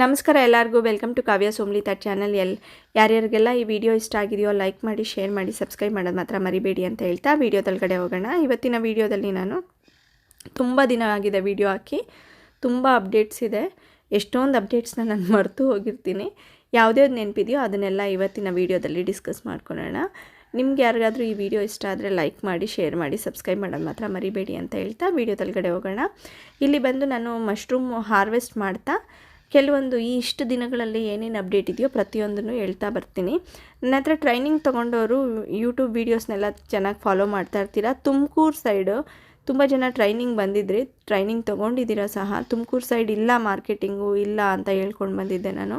ನಮಸ್ಕಾರ ಎಲ್ಲರಿಗೂ. Welcome to ಕಾವ್ಯ ಸೋಮ್ಲಿ ತಟ್ ಚಾನಲ್ ಎಲ್, ಯಾರ್ಯಾರಿಗೆಲ್ಲ ಈ ವಿಡಿಯೋ ಇಷ್ಟ ಆಗಿದೆಯೋ ಲೈಕ್ ಮಾಡಿ ಶೇರ್ ಮಾಡಿ ಸಬ್ಸ್ಕ್ರೈಬ್ ಮಾಡೋದು ಮಾತ್ರ ಮರಿಬೇಡಿ ಅಂತ ಹೇಳ್ತಾ ವಿಡಿಯೋ ತಳಗಡೆ ಹೋಗೋಣ. ಇವತ್ತಿನ ವಿಡಿಯೋದಲ್ಲಿ ನಾನು ತುಂಬ ದಿನ ಆಗಿದೆ ವಿಡಿಯೋ ಹಾಕಿ. ತುಂಬ ಅಪ್ಡೇಟ್ಸ್ ಇದೆ. ಎಷ್ಟೊಂದು ಅಪ್ಡೇಟ್ಸ್ನ ನಾನು ಮರೆತು ಹೋಗಿರ್ತೀನಿ. ಯಾವುದ್ಯಾವ್ದು ನೆನಪಿದೆಯೋ ಅದನ್ನೆಲ್ಲ ಇವತ್ತಿನ ವಿಡಿಯೋದಲ್ಲಿ ಡಿಸ್ಕಸ್ ಮಾಡ್ಕೊಳ್ಳೋಣ. ನಿಮ್ಗೆ ಯಾರಿಗಾದರೂ ಈ ವಿಡಿಯೋ ಇಷ್ಟ ಆದರೆ ಲೈಕ್ ಮಾಡಿ ಶೇರ್ ಮಾಡಿ ಸಬ್ಸ್ಕ್ರೈಬ್ ಮಾಡೋದು ಮಾತ್ರ ಮರಿಬೇಡಿ ಅಂತ ಹೇಳ್ತಾ ವಿಡಿಯೋ ತಳಗಡೆ ಹೋಗೋಣ. ಇಲ್ಲಿ ಬಂದು ನಾನು ಮಶ್ರೂಮ್ ಹಾರ್ವೆಸ್ಟ್ ಮಾಡ್ತಾ ಕೆಲವೊಂದು ಈ ಇಷ್ಟು ದಿನಗಳಲ್ಲಿ ಏನೇನು ಅಪ್ಡೇಟ್ ಇದೆಯೋ ಪ್ರತಿಯೊಂದನ್ನು ಹೇಳ್ತಾ ಬರ್ತೀನಿ. ನನ್ನ ಹತ್ರ ಟ್ರೈನಿಂಗ್ ತೊಗೊಂಡವರು ಯೂಟ್ಯೂಬ್ ವೀಡಿಯೋಸ್ನೆಲ್ಲ ಚೆನ್ನಾಗಿ ಫಾಲೋ ಮಾಡ್ತಾ ಇರ್ತೀರ? ತುಮಕೂರು ಸೈಡು ತುಂಬ ಜನ ಟ್ರೈನಿಂಗ್ ಬಂದಿದ್ರಿ ಟ್ರೈನಿಂಗ್ ತೊಗೊಂಡಿದ್ದೀರಾ ಸಹ? ತುಮಕೂರು ಸೈಡ್ ಇಲ್ಲ ಮಾರ್ಕೆಟಿಂಗು ಇಲ್ಲ ಅಂತ ಹೇಳ್ಕೊಂಡು ಬಂದಿದ್ದೆ ನಾನು.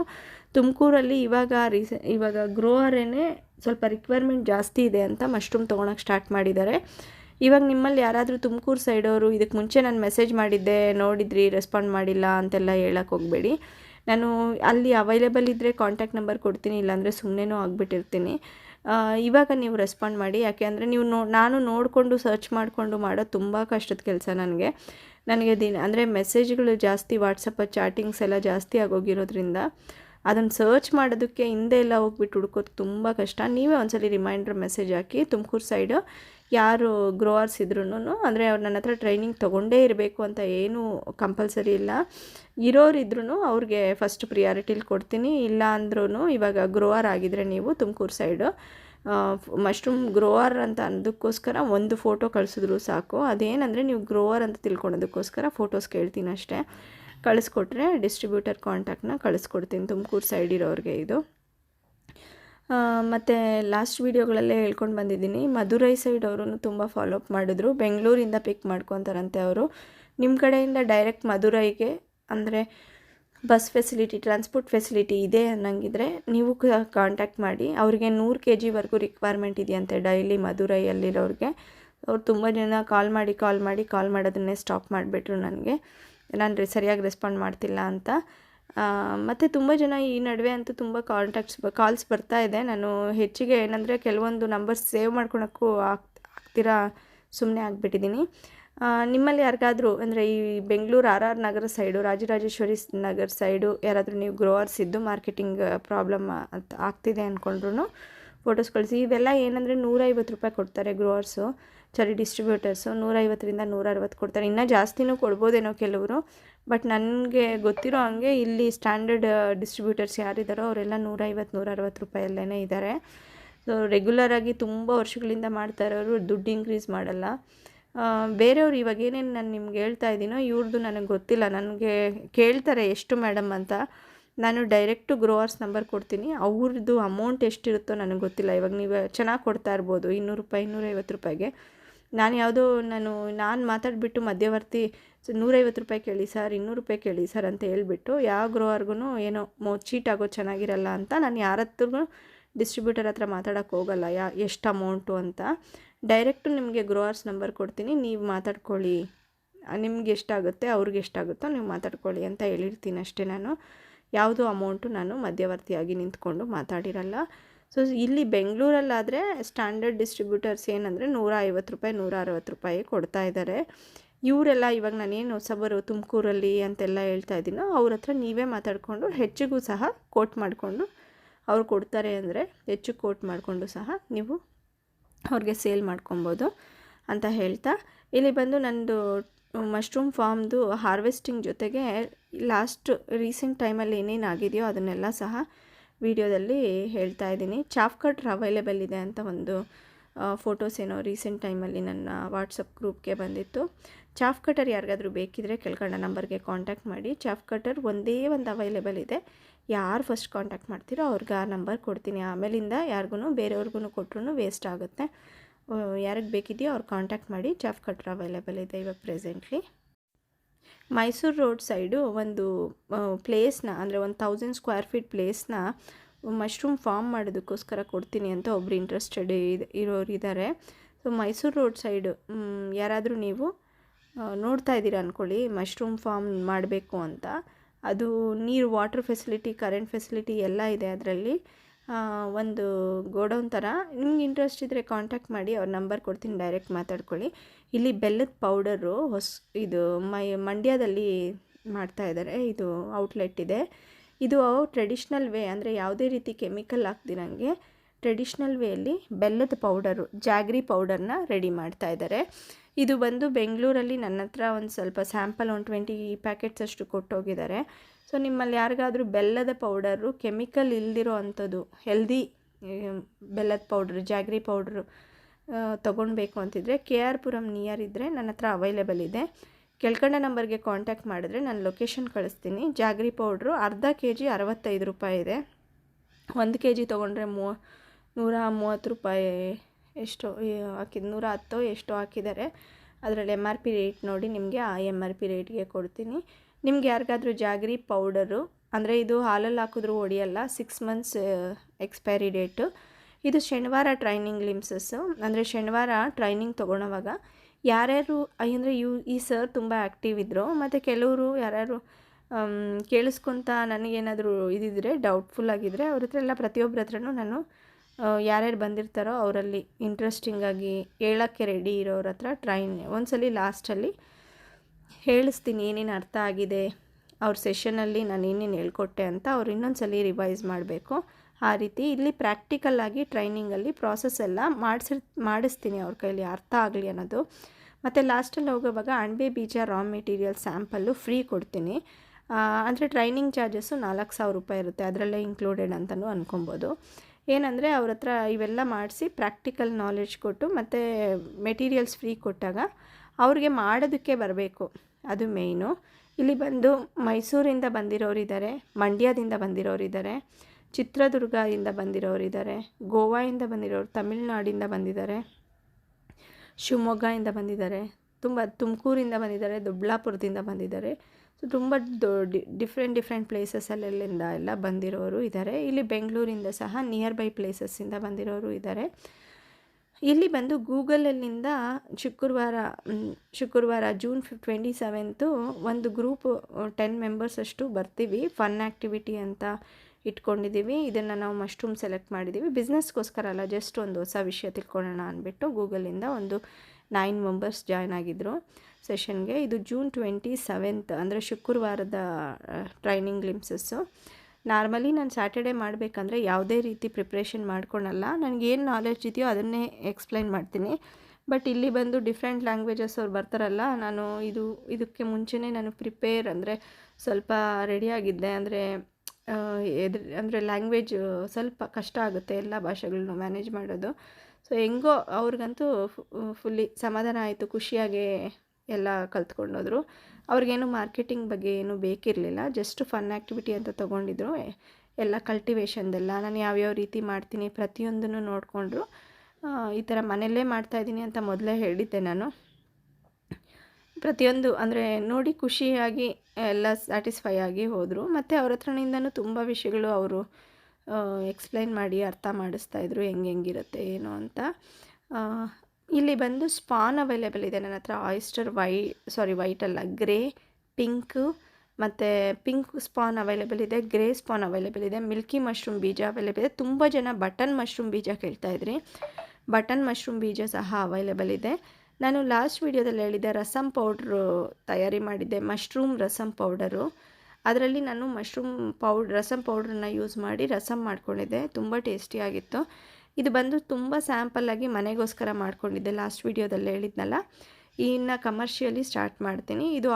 ತುಮಕೂರಲ್ಲಿ ಇವಾಗ ರೀಸ, ಇವಾಗ ಗ್ರೋವರೇನೆ ಸ್ವಲ್ಪ ರಿಕ್ವೈರ್ಮೆಂಟ್ ಜಾಸ್ತಿ ಇದೆ ಅಂತ ಮಶ್ರೂಮ್ ತೊಗೊಳಕ್ಕೆ ಸ್ಟಾರ್ಟ್ ಮಾಡಿದ್ದಾರೆ. ಇವಾಗ ನಿಮ್ಮಲ್ಲಿ ಯಾರಾದರೂ ತುಮಕೂರು ಸೈಡವರು ಇದಕ್ಕೆ ಮುಂಚೆ ನಾನು ಮೆಸೇಜ್ ಮಾಡಿದ್ದೆ, ನೋಡಿದ್ರಿ ರೆಸ್ಪಾಂಡ್ ಮಾಡಿಲ್ಲ ಅಂತೆಲ್ಲ ಹೇಳಕ್ಕೆ ಹೋಗಬೇಡಿ. ನಾನು ಅಲ್ಲಿ ಅವೈಲೇಬಲ್ ಇದ್ದರೆ ಕಾಂಟ್ಯಾಕ್ಟ್ ನಂಬರ್ ಕೊಡ್ತೀನಿ, ಇಲ್ಲಾಂದರೆ ಸುಮ್ಮನೆನೂ ಆಗಿಬಿಟ್ಟಿರ್ತೀನಿ. ಇವಾಗ ನೀವು ರೆಸ್ಪಾಂಡ್ ಮಾಡಿ, ಯಾಕೆ ಅಂದರೆ ನೀವು ನೋ, ನಾನು ನೋಡಿಕೊಂಡು ಸರ್ಚ್ ಮಾಡಿಕೊಂಡು ಮಾಡೋದು ತುಂಬ ಕಷ್ಟದ ಕೆಲಸ ನನಗೆ. ನನಗೆ ದಿನ, ಅಂದರೆ ಮೆಸೇಜ್ಗಳು ಜಾಸ್ತಿ ವಾಟ್ಸಪ್ಪ ಚಾಟಿಂಗ್ಸ್ ಎಲ್ಲ ಜಾಸ್ತಿ ಆಗೋಗಿರೋದ್ರಿಂದ ಅದನ್ನು ಸರ್ಚ್ ಮಾಡೋದಕ್ಕೆ ಹಿಂದೆ ಎಲ್ಲ ಹೋಗ್ಬಿಟ್ಟು ಹುಡ್ಕೋದು ತುಂಬ ಕಷ್ಟ. ನೀವೇ ಒಂದ್ಸಲಿ ರಿಮೈಂಡರ್ ಮೆಸೇಜ್ ಹಾಕಿ ತುಮಕೂರು ಸೈಡು ಯಾರು ಗ್ರೋವರ್ಸ್ ಇದ್ರೂ ಅಂದರೆ ಅವ್ರು ನನ್ನ ಹತ್ರ ಟ್ರೈನಿಂಗ್ ತೊಗೊಂಡೇ ಇರಬೇಕು ಅಂತ ಏನೂ ಕಂಪಲ್ಸರಿ ಇಲ್ಲ. ಇರೋರಿದ್ರೂ ಅವ್ರಿಗೆ ಫಸ್ಟ್ ಪ್ರಿಯಾರಿಟಿಲಿ ಕೊಡ್ತೀನಿ. ಇಲ್ಲ ಅಂದ್ರೂ ಇವಾಗ ಗ್ರೋವರ್ ಆಗಿದ್ರೆ ನೀವು ತುಮಕೂರು ಸೈಡು ಮಶ್ರೂಮ್ ಗ್ರೋವರ್ ಅಂತ ಅನ್ನೋದಕ್ಕೋಸ್ಕರ ಒಂದು ಫೋಟೋ ಕಳಿಸಿದ್ರು ಸಾಕು. ಅದೇನಂದರೆ ನೀವು ಗ್ರೋವರ್ ಅಂತ ತಿಳ್ಕೊಳೋದಕ್ಕೋಸ್ಕರ ಫೋಟೋಸ್ ಕೇಳ್ತೀನಿ ಅಷ್ಟೇ ಕಳಿಸ್ಕೊಟ್ರೆ ಡಿಸ್ಟ್ರಿಬ್ಯೂಟರ್ ಕಾಂಟ್ಯಾಕ್ಟ್ನ ಕಳಿಸ್ಕೊಡ್ತೀನಿ ತುಮಕೂರು ಸೈಡ್ ಇರೋರಿಗೆ ಇದು. ಮತ್ತು ಲಾಸ್ಟ್ ವೀಡಿಯೋಗಳಲ್ಲೇ ಹೇಳ್ಕೊಂಡು ಬಂದಿದ್ದೀನಿ. ಮಧುರೈ ಸೈಡ್ ಅವರು ತುಂಬ ಫಾಲೋ ಅಪ್ ಮಾಡಿದ್ರು. ಬೆಂಗಳೂರಿಂದ ಪಿಕ್ ಮಾಡ್ಕೊತಾರಂತೆ ಅವರು. ನಿಮ್ಮ ಕಡೆಯಿಂದ ಡೈರೆಕ್ಟ್ ಮಧುರೈಗೆ, ಅಂದರೆ ಬಸ್ ಫೆಸಿಲಿಟಿ ಟ್ರಾನ್ಸ್ಪೋರ್ಟ್ ಫೆಸಿಲಿಟಿ ಇದೆ ಅನ್ನಂಗಿದ್ರೆ ನೀವು ಕಾಂಟ್ಯಾಕ್ಟ್ ಮಾಡಿ. ಅವ್ರಿಗೆ ನೂರು ಕೆ ಜಿವರೆಗೂ ರಿಕ್ವೈರ್ಮೆಂಟ್ ಇದೆಯಂತೆ ಡೈಲಿ ಮಧುರೈಯಲ್ಲಿರೋರಿಗೆ ಅವ್ರು ತುಂಬ ಜನ ಕಾಲ್ ಮಾಡಿ ಕಾಲ್ ಮಾಡಿ ಕಾಲ್ ಮಾಡೋದನ್ನೇ ಸ್ಟಾಪ್ ಮಾಡಿಬಿಟ್ರು ನನಗೆ. ನಾನು ಸರಿಯಾಗಿ ರೆಸ್ಪಾಂಡ್ ಮಾಡ್ತಿಲ್ಲ ಅಂತ. ಮತ್ತು ತುಂಬ ಜನ ಈ ನಡುವೆ ಅಂತೂ ತುಂಬ ಕಾಂಟ್ಯಾಕ್ಟ್ಸ್ ಕಾಲ್ಸ್ ಬರ್ತಾ ಇದೆ. ನಾನು ಹೆಚ್ಚಿಗೆ ಏನಂದರೆ ಕೆಲವೊಂದು ನಂಬರ್ಸ್ ಸೇವ್ ಮಾಡ್ಕೊಳಕ್ಕೂ ಆಗ್, ಆಗ್ತಿರಾ ಸುಮ್ಮನೆ ಆಗಿಬಿಟ್ಟಿದ್ದೀನಿ. ನಿಮ್ಮಲ್ಲಿ ಯಾರಿಗಾದರೂ ಅಂದರೆ ಈ Bengaluru R R Nagar side Rajarajeshwari Nagar side ಯಾರಾದರೂ ನೀವು ಗ್ರೋವರ್ಸ್ ಇದ್ದು ಮಾರ್ಕೆಟಿಂಗ್ ಪ್ರಾಬ್ಲಮ್ ಅಂತ ಆಗ್ತಿದೆ ಅಂದ್ಕೊಂಡ್ರು ಫೋಟೋಸ್ ಕಳಿಸಿ. ಇವೆಲ್ಲ ಏನಂದರೆ ನೂರೈವತ್ತು ರೂಪಾಯಿ ಕೊಡ್ತಾರೆ ಗ್ರೋವರ್ಸು ಸಾರಿ ಡಿಸ್ಟ್ರಿಬ್ಯೂಟರ್ಸು ನೂರೈವತ್ತರಿಂದ ನೂರ ಅರವತ್ತು ಕೊಡ್ತಾರೆ. ಇನ್ನೂ ಜಾಸ್ತಿನೂ ಕೊಡ್ಬೋದೇನೋ ಕೆಲವರು. ಬಟ್ ನನಗೆ ಗೊತ್ತಿರೋ ಹಂಗೆ ಇಲ್ಲಿ ಸ್ಟ್ಯಾಂಡರ್ಡ್ ಡಿಸ್ಟ್ರಿಬ್ಯೂಟರ್ಸ್ ಯಾರಿದ್ದಾರೋ ಅವರೆಲ್ಲ ನೂರೈವತ್ತು ನೂರ ಅರವತ್ತು ರೂಪಾಯಲ್ಲೇ ಇದ್ದಾರೆ ಸೊ ರೆಗ್ಯುಲರಾಗಿ ತುಂಬ ವರ್ಷಗಳಿಂದ ಮಾಡ್ತಾ ಇರೋರು ದುಡ್ಡು ಇನ್ಕ್ರೀಸ್ ಮಾಡಲ್ಲ. ಬೇರೆಯವ್ರು ಇವಾಗ ಏನೇನು ನಾನು ನಿಮ್ಗೆ ಹೇಳ್ತಾ ಇದ್ದೀನೋ ಇವ್ರದ್ದು ನನಗೆ ಗೊತ್ತಿಲ್ಲ. ನನಗೆ ಕೇಳ್ತಾರೆ ಎಷ್ಟು ಮೇಡಮ್ ಅಂತ. ನಾನು ಡೈರೆಕ್ಟು ಗ್ರೋವರ್ಸ್ ನಂಬರ್ ಕೊಡ್ತೀನಿ. ಅವ್ರದ್ದು ಅಮೌಂಟ್ ಎಷ್ಟಿರುತ್ತೋ ನನಗೆ ಗೊತ್ತಿಲ್ಲ. ಇವಾಗ ನೀವು ಚೆನ್ನಾಗಿ ಕೊಡ್ತಾ ಇರ್ಬೋದು. ಇನ್ನೂರು ರೂಪಾಯಿ, ಇನ್ನೂರೈವತ್ತು ರೂಪಾಯಿಗೆ. ನಾನು ಯಾವುದೋ ನಾನು ನಾನು ಮಾತಾಡಿಬಿಟ್ಟು ಮಧ್ಯವರ್ತಿ ನೂರೈವತ್ತು ರೂಪಾಯಿ ಕೇಳಿ ಸರ್ ಇನ್ನೂರು ರೂಪಾಯಿ ಕೇಳಿ ಸರ್ ಅಂತ ಹೇಳ್ಬಿಟ್ಟು ಯಾವ ಗ್ರೋವರ್ಗೂ ಏನೋ ಮೋ ಚೀಟ್ ಆಗೋ ಚೆನ್ನಾಗಿರಲ್ಲ ಅಂತ ನಾನು ಯಾರ ಹತ್ರಗೂ ಡಿಸ್ಟ್ರಿಬ್ಯೂಟರ್ ಹತ್ರ ಮಾತಾಡೋಕ್ಕೆ ಹೋಗಲ್ಲ. ಯಾ, ಎಷ್ಟು ಅಮೌಂಟು ಅಂತ. ಡೈರೆಕ್ಟು ನಿಮಗೆ ಗ್ರೋವರ್ಸ್ ನಂಬರ್ ಕೊಡ್ತೀನಿ. ನೀವು ಮಾತಾಡ್ಕೊಳ್ಳಿ. ನಿಮ್ಗೆ ಎಷ್ಟಾಗುತ್ತೆ ಅವ್ರಿಗೆ ಎಷ್ಟಾಗುತ್ತೋ ನೀವು ಮಾತಾಡ್ಕೊಳ್ಳಿ ಅಂತ ಹೇಳಿರ್ತೀನಿ ಅಷ್ಟೇ ನಾನು. ಯಾವುದೋ ಅಮೌಂಟು ನಾನು ಮಧ್ಯವರ್ತಿಯಾಗಿ ನಿಂತ್ಕೊಂಡು ಮಾತಾಡಿರಲ್ಲ. ಸೊ ಇಲ್ಲಿ ಬೆಂಗಳೂರಲ್ಲಾದರೆ ಸ್ಟ್ಯಾಂಡರ್ಡ್ ಡಿಸ್ಟ್ರಿಬ್ಯೂಟರ್ಸ್ ಏನಂದರೆ ನೂರ ಐವತ್ತು ರೂಪಾಯಿ ನೂರ ಅರವತ್ತು ರೂಪಾಯಿ ಕೊಡ್ತಾ ಇದ್ದಾರೆ. ಇವರೆಲ್ಲ ಇವಾಗ ನಾನೇನು ಹೊಸಬರು ತುಮಕೂರಲ್ಲಿ ಅಂತೆಲ್ಲ ಹೇಳ್ತಾ ಇದ್ದೀನೋ ಅವ್ರ ಹತ್ರ ನೀವೇ ಮಾತಾಡಿಕೊಂಡು ಹೆಚ್ಚಿಗೂ ಸಹ ಕೋಟ್ ಮಾಡಿಕೊಂಡು ಅವ್ರು ಕೊಡ್ತಾರೆ ಅಂದರೆ ಹೆಚ್ಚು ಕೋಟ್ ಮಾಡಿಕೊಂಡು ಸಹ ನೀವು ಅವ್ರಿಗೆ ಸೇಲ್ ಮಾಡ್ಕೊಬೋದು ಅಂತ ಹೇಳ್ತಾ ಇಲ್ಲಿ ಬಂದು ನಂದು ಮಶ್ರೂಮ್ ಫಾರ್ಮ್ದು ಹಾರ್ವೆಸ್ಟಿಂಗ್ ಜೊತೆಗೆ ಲಾಸ್ಟ್ ರೀಸೆಂಟ್ ಟೈಮಲ್ಲಿ ಏನೇನು ಆಗಿದೆಯೋ ಅದನ್ನೆಲ್ಲ ಸಹ ವಿಡಿಯೋದಲ್ಲಿ ಹೇಳ್ತಾ ಇದ್ದೀನಿ. ಚಾಫ್ ಕಟ್ರ್ ಅವೈಲೇಬಲ್ ಇದೆ ಅಂತ ಒಂದು ಫೋಟೋಸ್ ಏನೋ ರೀಸೆಂಟ್ ಟೈಮಲ್ಲಿ ನನ್ನ ವಾಟ್ಸಪ್ ಗ್ರೂಪ್ಗೆ ಬಂದಿತ್ತು. ಚಾಫ್ ಕಟರ್ ಯಾರಿಗಾದರೂ ಬೇಕಿದ್ದರೆ ಕೆಳಗಡೆ ನಂಬರ್ಗೆ ಕಾಂಟ್ಯಾಕ್ಟ್ ಮಾಡಿ. ಚಾಫ್ ಕಟರ್ ಒಂದೇ ಒಂದು ಅವೈಲೇಬಲ್ ಇದೆ. ಯಾರು ಫಸ್ಟ್ ಕಾಂಟ್ಯಾಕ್ಟ್ ಮಾಡ್ತೀರೋ ಅವ್ರಿಗೆ ಆ ನಂಬರ್ ಕೊಡ್ತೀನಿ. ಆಮೇಲಿಂದ ಯಾರಿಗೂ ಬೇರೆಯವ್ರಿಗೂ ಕೊಟ್ಟರು ವೇಸ್ಟ್ ಆಗುತ್ತೆ. ಯಾರಿಗೆ ಬೇಕಿದೆಯೋ ಅವ್ರು ಕಾಂಟ್ಯಾಕ್ಟ್ ಮಾಡಿ ಚಾಫ್ ಕಟ್ರ್ ಅವೈಲೇಬಲ್ ಇದೆ ಇವಾಗ ಪ್ರೆಸೆಂಟ್ಲಿ ಮೈಸೂರು ರೋಡ್ ಸೈಡು ಒಂದು ಪ್ಲೇಸ್ನ ಅಂದರೆ ಒಂದು ತೌಸಂಡ್ ಸ್ಕ್ವೇರ್ ಫೀಟ್ ಪ್ಲೇಸ್ನ ಮಶ್ರೂಮ್ ಫಾರ್ಮ್ ಮಾಡೋದಕ್ಕೋಸ್ಕರ ಕೊಡ್ತೀನಿ ಅಂತ ಒಬ್ರು ಇಂಟ್ರೆಸ್ಟೆಡ್ ಇರೋರು ಇದ್ದಾರೆ ಸೊ ಮೈಸೂರು ರೋಡ್ ಸೈಡು ಯಾರಾದರೂ ನೀವು ನೋಡ್ತಾ ಇದ್ದೀರಾ ಅಂದ್ಕೊಳ್ಳಿ ಮಶ್ರೂಮ್ ಫಾರ್ಮ್ ಮಾಡಬೇಕು ಅಂತ. ಅದು ನೀರು ವಾಟರ್ ಫೆಸಿಲಿಟಿ ಕರೆಂಟ್ ಫೆಸಿಲಿಟಿ ಎಲ್ಲ ಇದೆ ಅದರಲ್ಲಿ. ಒಂದು ಗೋಡೌನ್ ಥರ. ನಿಮ್ಗೆ ಇಂಟ್ರೆಸ್ಟ್ ಇದ್ದರೆ ಕಾಂಟ್ಯಾಕ್ಟ್ ಮಾಡಿ, ಅವ್ರ ನಂಬರ್ ಕೊಡ್ತೀನಿ ಡೈರೆಕ್ಟ್ ಮಾತಾಡ್ಕೊಳ್ಳಿ. ಇಲ್ಲಿ ಬೆಲ್ಲದ ಪೌಡರು ಹೊಸ, ಇದು ಮೈ, ಮಂಡ್ಯದಲ್ಲಿ ಮಾಡ್ತಾ ಇದ್ದಾರೆ ಇದು ಔಟ್ಲೆಟ್ ಇದೆ. ಇದು ಟ್ರೆಡಿಷ್ನಲ್ ವೇ ಅಂದರೆ ಯಾವುದೇ ರೀತಿ ಕೆಮಿಕಲ್ ಹಾಕ್ದಿರಂಗೆ ಟ್ರೆಡಿಷ್ನಲ್ ವೇಯಲ್ಲಿ ಬೆಲ್ಲದ ಪೌಡರು ಜಾಗ್ರಿ ಪೌಡರ್ನ ರೆಡಿ ಮಾಡ್ತಾ ಇದ್ದಾರೆ ಇದು ಬಂದು ಬೆಂಗಳೂರಲ್ಲಿ ನನ್ನ ಹತ್ರ ಒಂದು ಸ್ವಲ್ಪ ಸ್ಯಾಂಪಲ್ ಒಂದು ಟ್ವೆಂಟಿ ಪ್ಯಾಕೆಟ್ಸ್ ಅಷ್ಟು ಕೊಟ್ಟೋಗಿದ್ದಾರೆ ಸೊ ನಿಮ್ಮಲ್ಲಿ ಯಾರಿಗಾದರೂ ಬೆಲ್ಲದ ಪೌಡರು ಕೆಮಿಕಲ್ ಇಲ್ದಿರೋ ಅಂಥದ್ದು ಹೆಲ್ದಿ ಬೆಲ್ಲದ ಪೌಡ್ರು ಜಾಗ್ರಿ ಪೌಡ್ರು ತೊಗೊಳ್ಬೇಕು ಅಂತಿದ್ರೆ ಕೆ ಆರ್ ಪುರಂ ನಿಯರ್ ಇದ್ದರೆ ನನ್ನ ಹತ್ರ ಅವೈಲೇಬಲ್ ಇದೆ. ಕೆಳ್ಕಂಡ ನಂಬರ್ಗೆ ಕಾಂಟ್ಯಾಕ್ಟ್ ಮಾಡಿದ್ರೆ ನಾನು ಲೊಕೇಶನ್ ಕಳಿಸ್ತೀನಿ. ಜಾಗ್ರಿ ಪೌಡ್ರು ಅರ್ಧ ಕೆ ಜಿ ಅರವತ್ತೈದು ರೂಪಾಯಿ ಇದೆ. ಒಂದು ಕೆ ಜಿ ತೊಗೊಂಡ್ರೆ ಮೂವ ನೂರ ಮೂವತ್ತು ರೂಪಾಯಿ ಎಷ್ಟೋ ಹಾಕಿದ, ನೂರ ಹತ್ತೋ ಎಷ್ಟೋ ಹಾಕಿದ್ದಾರೆ. ಅದರಲ್ಲಿ ಎಂ ಆರ್ ಪಿ ರೇಟ್ ನೋಡಿ ನಿಮಗೆ ಆ ಎಂ ಆರ್ ಪಿ ರೇಟ್ಗೆ ಕೊಡ್ತೀನಿ. ನಿಮ್ಗೆ ಯಾರಿಗಾದ್ರೂ ಜಾಗರಿ ಪೌಡರು, ಅಂದರೆ ಇದು ಹಾಲಲ್ಲಿ ಹಾಕಿದ್ರೂ ಹೊಡಿಯಲ್ಲ ಸಿಕ್ಸ್ ಮಂತ್ಸ್ ಎಕ್ಸ್ಪೈರಿ ಡೇಟು ಇದು ಶನಿವಾರ ಟ್ರೈನಿಂಗ್ ಲಿಮ್ಸಸ್ಸು ಅಂದರೆ ಶನಿವಾರ ಟ್ರೈನಿಂಗ್ ತೊಗೊಳೋವಾಗ ಯಾರ್ಯಾರು ಅಂದರೆ ಇವು ಈ ಸರ್ ತುಂಬ ಆ್ಯಕ್ಟಿವ್ ಇದ್ದರು ಮತ್ತು ಕೆಲವರು ಯಾರ್ಯಾರು ಕೇಳಿಸ್ಕೊತ ನನಗೇನಾದರೂ ಇದಿದ್ರೆ ಡೌಟ್ಫುಲ್ ಆಗಿದ್ದರೆ ಅವ್ರ ಹತ್ರ ಎಲ್ಲ ಪ್ರತಿಯೊಬ್ಬರ ಹತ್ರನೂ ನಾನು ಯಾರ್ಯಾರು ಬಂದಿರ್ತಾರೋ ಅವರಲ್ಲಿ ಇಂಟ್ರೆಸ್ಟಿಂಗಾಗಿ ಹೇಳೋಕ್ಕೆ ರೆಡಿ ಇರೋರ ಹತ್ರ ಟ್ರೈನ್ ಒಂದ್ಸಲಿ ಲಾಸ್ಟಲ್ಲಿ ಹೇಳಿಸ್ತೀನಿ, ಏನೇನು ಅರ್ಥ ಆಗಿದೆ. ಅವ್ರ ಸೆಷನಲ್ಲಿ ನಾನು ಏನೇನು ಹೇಳ್ಕೊಟ್ಟೆ ಅಂತ ಅವ್ರು ಇನ್ನೊಂದು ಸಲ ರಿವೈಸ್ ಮಾಡಬೇಕು. ಆ ರೀತಿ ಇಲ್ಲಿ ಪ್ರಾಕ್ಟಿಕಲ್ ಆಗಿ ಟ್ರೈನಿಂಗಲ್ಲಿ ಪ್ರಾಸೆಸ್ ಎಲ್ಲ ಮಾಡಿಸಿ ಮಾಡಿಸ್ತೀನಿ ಅವ್ರ ಕೈಲಿ, ಅರ್ಥ ಆಗಲಿ ಅನ್ನೋದು. ಮತ್ತು ಲಾಸ್ಟಲ್ಲಿ ಹೋಗೋವಾಗ ಅಣಬೆ ಬೀಜ ರಾ ಮೆಟೀರಿಯಲ್ ಸ್ಯಾಂಪಲ್ಲು ಫ್ರೀ ಕೊಡ್ತೀನಿ. ಅಂದರೆ ಟ್ರೈನಿಂಗ್ ಚಾರ್ಜಸ್ಸು ನಾಲ್ಕು ಸಾವಿರ ರೂಪಾಯಿ ಇರುತ್ತೆ, ಅದರಲ್ಲೇ ಇನ್ಕ್ಲೂಡೆಡ್ ಅಂತಲೂ ಅಂದ್ಕೊಬೋದು ಏನಂದರೆ ಅವ್ರ ಹತ್ರ ಇವೆಲ್ಲ ಮಾಡಿಸಿ ಪ್ರಾಕ್ಟಿಕಲ್ ನಾಲೆಡ್ಜ್ ಕೊಟ್ಟು ಮತ್ತು ಮೆಟೀರಿಯಲ್ಸ್ ಫ್ರೀ ಕೊಟ್ಟಾಗ ಅವ್ರಿಗೆ ಮಾಡೋದಕ್ಕೆ ಬರಬೇಕು. ಅದು ಮೇಯ್ನು. ಇಲ್ಲಿ ಬಂದು ಮೈಸೂರಿಂದ ಬಂದಿರೋರಿದ್ದಾರೆ ಮಂಡ್ಯದಿಂದ ಬಂದಿರೋರಿದ್ದಾರೆ ಚಿತ್ರದುರ್ಗದಿಂದ ಬಂದಿರೋರಿದ್ದಾರೆ ಗೋವಾಯಿಂದ ಬಂದಿರೋರು, ತಮಿಳ್ನಾಡಿಂದ ಬಂದಿದ್ದಾರೆ ಶಿವಮೊಗ್ಗದಿಂದ ಬಂದಿದ್ದಾರೆ, ತುಂಬ ತುಮಕೂರಿಂದ ಬಂದಿದ್ದಾರೆ, ದೊಡ್ಡಬಳ್ಳಾಪುರದಿಂದ ಬಂದಿದ್ದಾರೆ. ಸೊ ತುಂಬ ದೊಡ್ಡ ಡಿಫ್ರೆಂಟ್ ಡಿಫ್ರೆಂಟ್ ಪ್ಲೇಸಸಲ್ಲೆಲ್ಲಿಂದ ಎಲ್ಲ ಬಂದಿರೋರು ಇದ್ದಾರೆ ಇಲ್ಲಿ ಬೆಂಗಳೂರಿಂದ ಸಹ ನಿಯರ್ ಬೈ ಪ್ಲೇಸಸ್ಸಿಂದ ಬಂದಿರೋರು ಇದ್ದಾರೆ ಇಲ್ಲಿ ಬಂದು ಗೂಗಲಲ್ಲಿಂದ ಶುಕ್ರವಾರ ಶುಕ್ರವಾರ ಜೂನ್ ಫಿಫ್, ಟ್ವೆಂಟಿ ಸೆವೆಂತು ಒಂದು ಗ್ರೂಪ್ ಟೆನ್ ಮೆಂಬರ್ಸ್ ಅಷ್ಟು ಬರ್ತೀವಿ. ಫನ್ ಆ್ಯಕ್ಟಿವಿಟಿ ಅಂತ ಇಟ್ಕೊಂಡಿದ್ದೀವಿ ಇದನ್ನು ನಾವು ಮಶ್ರೂಮ್ ಸೆಲೆಕ್ಟ್ ಮಾಡಿದ್ದೀವಿ ಬಿಸ್ನೆಸ್ಗೋಸ್ಕರ ಅಲ್ಲ, ಜಸ್ಟ್ ಒಂದು ಹೊಸ ವಿಷಯ ತಿಳ್ಕೊಳ್ಳೋಣ ಅಂದ್ಬಿಟ್ಟು ಗೂಗಲಿಂದ ಒಂದು ನೈನ್ ಮೆಂಬರ್ಸ್ ಜಾಯ್ನ್ ಆಗಿದ್ದರು ಸೆಷನ್ಗೆ. ಇದು ಜೂನ್ ಟ್ವೆಂಟಿ ಸೆವೆಂತ್, ಅಂದರೆ ಶುಕ್ರವಾರದ ಟ್ರೈನಿಂಗ್ ಗ್ಲಿಮ್ಸಸ್ಸು ನಾರ್ಮಲಿ ನಾನು ಸ್ಯಾಟರ್ಡೆ ಮಾಡಬೇಕಂದ್ರೆ ಯಾವುದೇ ರೀತಿ ಪ್ರಿಪ್ರೇಷನ್ ಮಾಡ್ಕೊಳಲ್ಲ. ನನ್ಗೇನು ನಾಲೆಜ್ ಇದೆಯೋ ಅದನ್ನೇ ಎಕ್ಸ್ಪ್ಲೈನ್ ಮಾಡ್ತೀನಿ. ಬಟ್ ಇಲ್ಲಿ ಬಂದು ಡಿಫ್ರೆಂಟ್ ಲ್ಯಾಂಗ್ವೇಜಸ್ ಅವ್ರು ಬರ್ತಾರಲ್ಲ, ನಾನು ಇದು, ಇದಕ್ಕೆ ಮುಂಚೆನೇ ನಾನು ಪ್ರಿಪೇರ್ ಅಂದರೆ ಸ್ವಲ್ಪ ರೆಡಿಯಾಗಿದ್ದೆ ಅಂದರೆ ಎದ್ರ ಅಂದರೆ ಲ್ಯಾಂಗ್ವೇಜ್ ಸ್ವಲ್ಪ ಕಷ್ಟ ಆಗುತ್ತೆ ಎಲ್ಲ ಭಾಷೆಗಳನ್ನೂ ಮ್ಯಾನೇಜ್ ಮಾಡೋದು. ಸೊ ಹೆಂಗೋ ಅವ್ರಿಗಂತೂ ಫುಲ್ಲಿ ಸಮಾಧಾನ ಆಯಿತು, ಖುಷಿಯಾಗಿ ಎಲ್ಲ ಕಲ್ತ್ಕೊಂಡೋದ್ರು. ಅವ್ರಿಗೇನು ಮಾರ್ಕೆಟಿಂಗ್ ಬಗ್ಗೆ ಏನು ಬೇಕಿರಲಿಲ್ಲ. ಜಸ್ಟ್ ಫನ್ ಆ್ಯಕ್ಟಿವಿಟಿ ಅಂತ ತೊಗೊಂಡಿದ್ರು. ಎಲ್ಲ ಕಲ್ಟಿವೇಷನ್ದೆಲ್ಲ. ನಾನು ಯಾವ್ಯಾವ ರೀತಿ ಮಾಡ್ತೀನಿ ಪ್ರತಿಯೊಂದನ್ನು ನೋಡಿಕೊಂಡ್ರು. ಈ ಥರ ಮನೆಯಲ್ಲೇ ಮಾಡ್ತಾಯಿದ್ದೀನಿ ಅಂತ ಮೊದಲೇ ಹೇಳಿದ್ದೆ ನಾನು. ಪ್ರತಿಯೊಂದು, ಅಂದರೆ ನೋಡಿ ಖುಷಿಯಾಗಿ ಎಲ್ಲ ಸ್ಯಾಟಿಸ್ಫೈ ಆಗಿ ಹೋದರು. ಮತ್ತು ಅವ್ರ ಹತ್ರನಿಂದನೂ ತುಂಬ ವಿಷಯಗಳು ಅವರು ಎಕ್ಸ್ಪ್ಲೈನ್ ಮಾಡಿ ಅರ್ಥ ಮಾಡಿಸ್ತಾಯಿದ್ರು ಹೆಂಗೆ ಹೆಂಗಿರುತ್ತೆ, ಏನು ಅಂತ. ಇಲ್ಲಿ ಬಂದು ಸ್ಪಾನ್ ಅವೈಲೇಬಲ್ ಇದೆ ನನ್ನ ಹತ್ರ. ಆಯಿಸ್ಟರ್ ವೈ ಸಾರಿ ವೈಟ್ ಅಲ್ಲ. ಗ್ರೇ ಪಿಂಕು ಮತ್ತು ಪಿಂಕ್ ಸ್ಪಾನ್ ಅವೈಲೇಬಲ್ ಇದೆ ಗ್ರೇ ಸ್ಪಾನ್ ಅವೈಲೇಬಲ್ ಇದೆ ಮಿಲ್ಕಿ ಮಶ್ರೂಮ್ ಬೀಜ ಅವೈಲೇಬಲ್ ಇದೆ. ತುಂಬ ಜನ ಬಟನ್ ಮಶ್ರೂಮ್ ಬೀಜ ಕೇಳ್ತಾಯಿದ್ರಿ ಬಟನ್ ಮಶ್ರೂಮ್ ಬೀಜ ಸಹ ಅವೈಲೇಬಲ್ ಇದೆ. ನಾನು ಲಾಸ್ಟ್ ವೀಡಿಯೋದಲ್ಲಿ ಹೇಳಿದ್ದೆ ರಸಮ್ ಪೌಡ್ರು ತಯಾರಿ ಮಾಡಿದ್ದೆ ಮಶ್ರೂಮ್ ರಸಮ್ ಪೌಡರು ಅದರಲ್ಲಿ ನಾನು ಮಶ್ರೂಮ್ ಪೌಡ್ ರಸಮ್ ಪೌಡ್ರನ್ನ ಯೂಸ್ ಮಾಡಿ ರಸಮ್ ಮಾಡ್ಕೊಂಡಿದ್ದೆ. ತುಂಬ ಟೇಸ್ಟಿಯಾಗಿತ್ತು ಇದು ಬಂದು ತುಂಬ ಸ್ಯಾಂಪಲ್ಲಾಗಿ ಮನೆಗೋಸ್ಕರ ಮಾಡ್ಕೊಂಡಿದ್ದೆ. ಲಾಸ್ಟ್ ವೀಡಿಯೋದಲ್ಲಿ ಹೇಳಿದ್ನಲ್ಲ. ಇನ್ನು ಕಮರ್ಷಿಯಲಿ ಸ್ಟಾರ್ಟ್ ಮಾಡ್ತೀನಿ. ಇದು